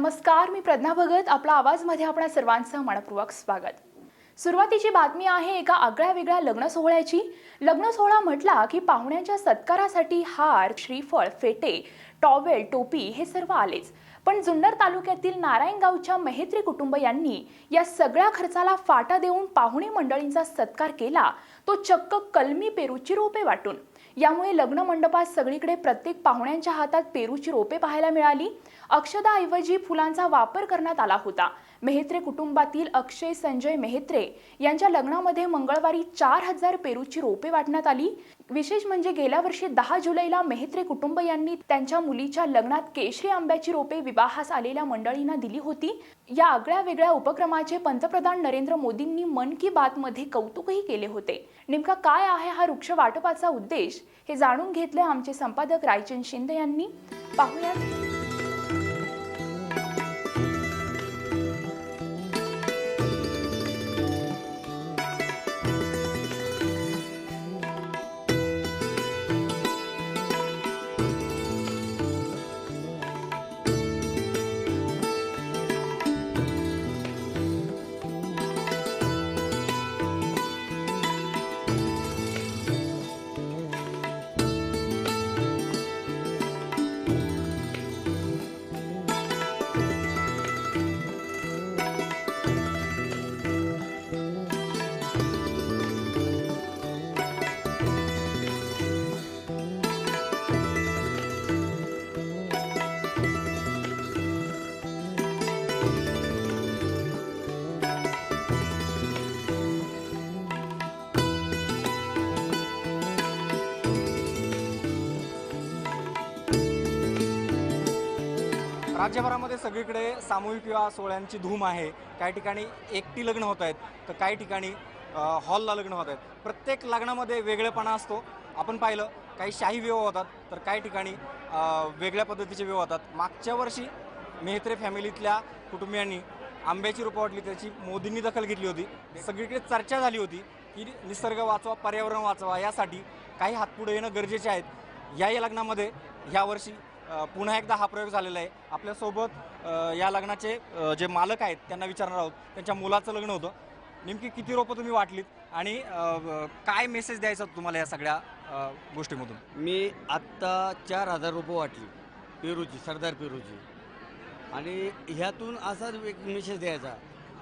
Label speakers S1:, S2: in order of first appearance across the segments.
S1: नमस्कार मी प्रज्ञा भगत. आपला आवाजमध्ये आपणा सर्वांचं मनपूर्वक स्वागत. सुरुवातीची बातमी आहे एका आगळ्या वेगळ्या लग्न सोहळ्याची. लग्न सोहळा म्हटला की पाहुण्यांच्या सत्कारासाठी हार श्रीफळ फेटे टॉवेल टोपी हे सर्व आलेच. पण जुन्नर तालुक्यातील नारायणगावच्या मेहेत्री कुटुंब यांनी या सगळ्या खर्चाला फाटा देऊन पाहुणे मंडळींचा सत्कार केला. तो चक्क कलमी पेरूची रोपे वाटून. यामुळे लग्न मंडपात सगळीकडे प्रत्येक पाहुण्यांच्या हातात पेरूची रोपे पाहायला मिळाली. अक्षदाऐवजी फुलांचा वापर करण्यात आला होता. मेहत्रे कुटुंबातील अक्षय संजय मेहत्रे यांच्या लग्नामध्ये मंगळवारी चार हजार पेरूची रोपे वाटण्यात आली. विशेष म्हणजे गेल्या वर्षी दहा जुलैला मेहत्रे कुटुंब यांनी त्यांच्या मुलीच्या लग्नात केशरी आंब्याची रोपे विवाहास आलेल्या मंडळींना दिली होती. या आगळ्या वेगळ्या उपक्रमाचे पंतप्रधान नरेंद्र मोदींनी मन की बात मध्ये कौतुकही केले होते. नेमका काय आहे हा वृक्ष वाटपाचा उद्देश हे जाणून घेतले आमचे संपादक रायचंद शिंदे यांनी. पाहुयात.
S2: राज्यभरामध्ये सगळीकडे सामूहिक विवाह सोहळ्यांची धूम आहे. काही ठिकाणी एकटी लग्न होत आहेत तर काही ठिकाणी हॉलला लग्न होत आहेत. प्रत्येक लग्नामध्ये वेगळेपणा असतो. आपण पाहिलं काही शाही विवाह होतात तर काही ठिकाणी वेगळ्या पद्धतीचे विवाह होतात. मागच्या वर्षी मेहत्रे फॅमिलीतल्या कुटुंबियांनी आंब्याची रोपं वाटली त्याची मोदींनी दखल घेतली होती. सगळीकडे चर्चा झाली होती की निसर्ग वाचवा पर्यावरण वाचवा यासाठी काही हातपुढे येणं गरजेचे आहेत. या या लग्नामध्ये यावर्षी पुन्हा एकदा हा प्रयोग झालेला आहे. आपल्यासोबत या लग्नाचे जे मालक आहेत त्यांना विचारणार आहोत. त्यांच्या मुलाचं लग्न होतं. नेमकी किती रोपं तुम्ही वाटलीत? आणि काय मेसेज द्यायचा तुम्हाला या सगळ्या गोष्टीमधून?
S3: मी आत्ता चार हजार रुपये वाटली. पेरूची सरदार पेरूची. आणि ह्यातून असाच एक मेसेज द्यायचा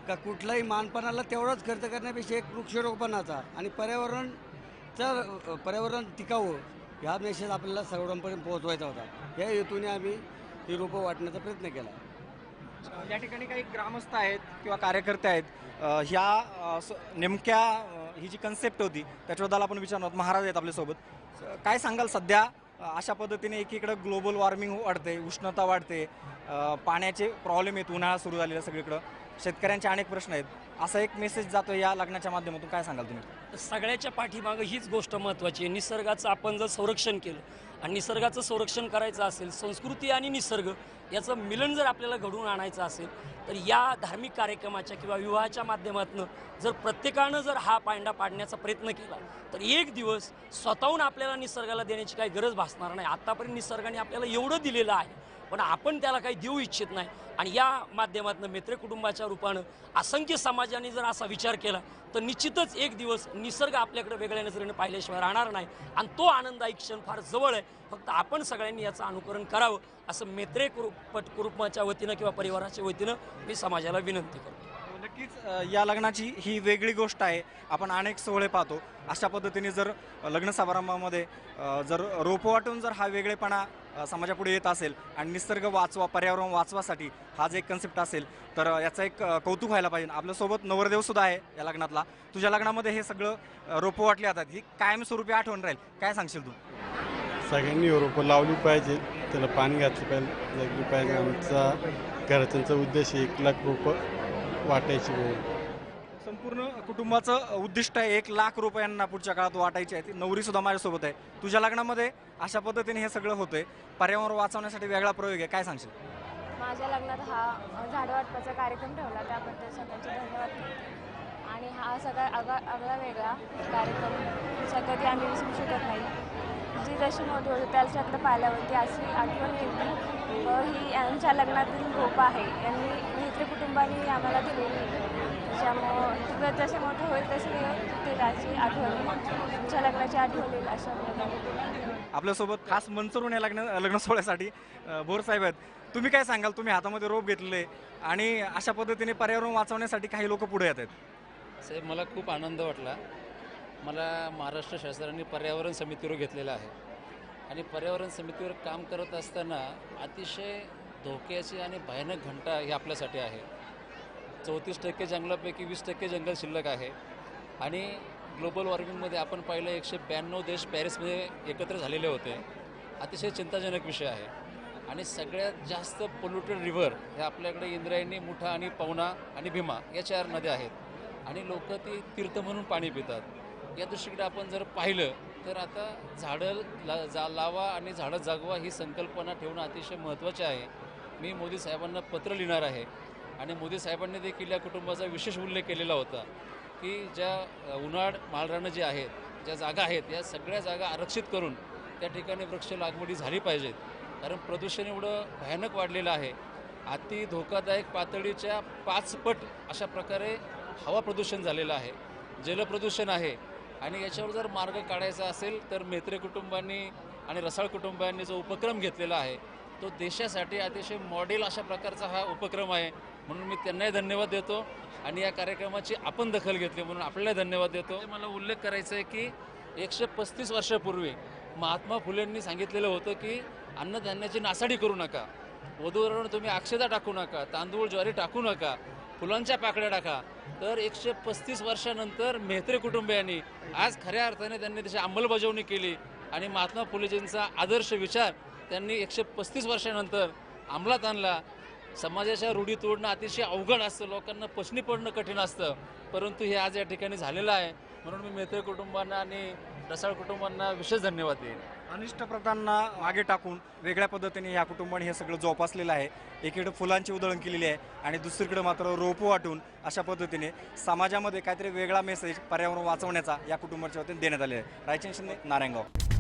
S3: का कुठलाही मानपणाला तेवढाच खर्च करण्यापेक्षा एक वृक्षारोपणाचा आणि पर्यावरणचा पर्यावरण टिकावं ह्या मेसेज आपल्याला सर्वांपर्यंत पोहोचवायचा होता. या हेतूने आम्ही ही रोपं वाटण्याचा प्रयत्न केला.
S2: या ठिकाणी काही ग्रामस्थ आहेत किंवा कार्यकर्ते आहेत अ, ह्या अ, स- नेमक्या अ, ही जी कन्सेप्ट होती त्याच्याबद्दल आपण विचारणार आहोत. महाराज आहेत आपल्यासोबत. स- काय सांगाल सध्या? अ, अशा पद्धतीने एकीकडे ग्लोबल वॉर्मिंग वाढते उष्णता वाढते अ, पाण्याचे प्रॉब्लेम आहेत उन्हाळा सुरू झालेला सगळीकडं. शेतकऱ्यांचे अनेक प्रश्न आहेत. असा एक मेसेज जातो या लग्नाच्या माध्यमातून. काय सांगाल तुम्ही?
S4: सगळ्याच्या पाठीमागं हीच गोष्ट महत्त्वाची आहे. निसर्गाचं आपण जर संरक्षण केलं आणि निसर्गाचं संरक्षण करायचं असेल संस्कृती आणि निसर्ग याचं मिलन जर आपल्याला घडवून आणायचं असेल तर या धार्मिक कार्यक्रमाच्या किंवा विवाहाच्या माध्यमातून जर प्रत्येकानं जर हा पांडा पाडण्याचा प्रयत्न केला तर एक दिवस स्वतःहून आपल्याला निसर्गाला देण्याची काही गरज भासणार नाही. आत्तापर्यंत निसर्गाने आपल्याला एवढं दिलेलं आहे पण आपण त्याला काही देऊ इच्छित नाही. आणि या माध्यमातून मित्र कुटुंबाच्या रूपानं असंख्य समाजाने जर असा विचार केला तर निश्चितच एक दिवस निसर्ग आपल्याकडे वेगळ्या नजरेने पाहिल्याशिवाय राहणार नाही. आणि तो आनंददायी क्षण फार जवळ आहे. फक्त आपण सगळ्यांनी याचं अनुकरण करावं असं मेत्रे कुरुपट कुटुंबाच्या वतीनं किंवा परिवाराच्या वतीनं मी समाजाला विनंती करतो.
S2: हो, नक्कीच या लग्नाची ही वेगळी गोष्ट आहे. आपण अनेक सोहळे पाहतो. अशा पद्धतीने जर लग्न समारंभामध्ये जर रोपं वाटून जर हा वेगळेपणा समाजापुढे येत असेल आणि निसर्ग वाचवा पर्यावरण वाचवासाठी हा जे एक कन्सेप्ट असेल तर याचं एक कौतुक व्हायला पाहिजे. आपल्यासोबत नवरदेवसुद्धा आहे या लग्नातला. तुझ्या लग्नामध्ये हे सगळं रोपं वाटली जातात ही कायमस्वरूपी आठवण राहील. काय सांगशील तू?
S5: सगळ्यांनी रोपं लावली पाहिजे. त्याला पाणी घातलं पाहिजे. जगली पाहिजे. आमचा घरच्यांचा उद्देश एक लाख रोपं वाटायची म्हणून.
S2: कुटुंबाचं उद्दिष्ट आहे एक लाख रुपयांना पुढच्या काळात वाटायची आहे ती नवरी सुद्धा माझ्यासोबत आहे. तुझ्या लग्नामध्ये अशा पद्धतीने हे सगळं होतंय. पर्यावरण वाचवण्यासाठी वेगळा प्रयोग आहे. काय सांगशील?
S6: माझ्या लग्नात हा झाड वाटपाचा कार्यक्रम ठेवला. त्याबद्दल सगळ्यांचे धन्यवाद. आणि हा सगळा आगळा आगळा वेगळा कार्यक्रम. कधी आम्ही विसरू शकत नाही. जी जशी मोठी होती त्याच्याकडे पाहिल्यावरती अशी आठवण येते. ही यांच्या लग्नातील रोप आहे. यांनी मित्र कुटुंबाने आम्हाला दिलेली. त्याच्यामुळं तिकडे जसे मोठे होईल तसे ते त्याची आठवण तुमच्या लग्नाची आठवण येईल अशा प्रकारे.
S2: आपल्यासोबत खास मंचरून या लग्न लग्न सोहळ्यासाठी बोर साहेब आहेत. तुम्ही काय सांगाल? तुम्ही हातामध्ये रोप घेतलेले आणि अशा पद्धतीने पर्यावरण वाचवण्यासाठी काही लोक पुढे येत आहेत.
S7: साहेब मला खूप आनंद वाटला. मला महाराष्ट्र शासनाने पर्यावरण समितीवर घेतलेलं आहे. आणि पर्यावरण समितीवर काम करत असताना अतिशय धोक्याची आणि भयानक घंटा ही आपल्यासाठी आहे. चौतीस टक्के जंगलापैकी वीस टक्के जंगल शिल्लक आहे. आणि ग्लोबल वॉर्मिंगमध्ये आपण पाहिलं एकशे ब्याण्णव देश पॅरिसमध्ये एकत्र झालेले होते. अतिशय चिंताजनक विषय आहे. आणि सगळ्यात जास्त पोल्युटेड रिव्हर हे आपल्याकडे इंद्रायणी मुठा आणि पवना आणि भीमा या चार नद्या आहेत. आणि लोक ती तीर्थ म्हणून पाणी पितात. या दृष्टीकडे आपण जर पाहिलं तर आता झाडं ला जा लावा आणि झाडं जागवा ही संकल्पना ठेवणं अतिशय महत्त्वाचे आहे. मी मोदी साहेबांना पत्र लिहिणार आहे आणि मोदी साहेबांनी देखील या कुटुंबाचा विशेष उल्लेख केलेला होता की ज्या उन्हाळ माळरानं जे आहेत ज्या जागा आहेत या सगळ्या जागा आरक्षित करून त्या ठिकाणी वृक्ष लागवडी झाली पाहिजेत. कारण प्रदूषण एवढं भयानक वाढलेलं आहे. अति धोकादायक पातळीच्या पाचपट अशा प्रकारे हवा प्रदूषण झालेलं आहे. जलप्रदूषण आहे. आणि याच्यावर जर मार्ग काढायचा असेल तर मेत्रे कुटुंबांनी आणि रसाळ कुटुंबांनी जो उपक्रम घेतलेला आहे तो देशासाठी अतिशय मॉडेल अशा प्रकारचा हा उपक्रम आहे. म्हणून मी त्यांनाही धन्यवाद देतो आणि या कार्यक्रमाची आपण दखल घेतली म्हणून आपल्याला धन्यवाद देतो. मला उल्लेख करायचा आहे की एकशे पस्तीस वर्षापूर्वी महात्मा फुलेंनी सांगितलेलं होतं की अन्नधान्याची नासाडी करू नका. वधूवरून तुम्ही अक्षता टाकू नका तांदूळ ज्वारी टाकू नका फुलांच्या पाकळ्या टाका. तर एकशे पस्तीस वर्षानंतर मेहत्रे कुटुंबियांनी आज खऱ्या अर्थाने त्यांनी त्याची अंमलबजावणी केली आणि महात्मा फुलेजींचा आदर्श विचार त्यांनी एकशे पस्तीस वर्षानंतर अंमलात आणला. समाजाच्या रूढी तोडणं अतिशय अवघड असतं लोकांना पचनी पडणं कठीण असतं. परंतु हे आज या ठिकाणी झालेलं आहे. म्हणून मी मेहत्रे कुटुंबांना आणि रसाळ कुटुंबांना विशेष धन्यवाद देईन.
S2: अनिष्ट प्रथांना मागे टाकून वेगळ्या पद्धतीने या कुटुंबाने हे सगळं जोपासलेलं आहे. एकीकडे फुलांची उधळण केलेली आहे आणि दुसरीकडे मात्र रोपं वाटून अशा पद्धतीने समाजामध्ये काहीतरी वेगळा मेसेज पर्यावरण वाचवण्याचा या कुटुंबाच्या वतीने देण्यात आले आहे. रायचंद शिंदे नारायणगाव.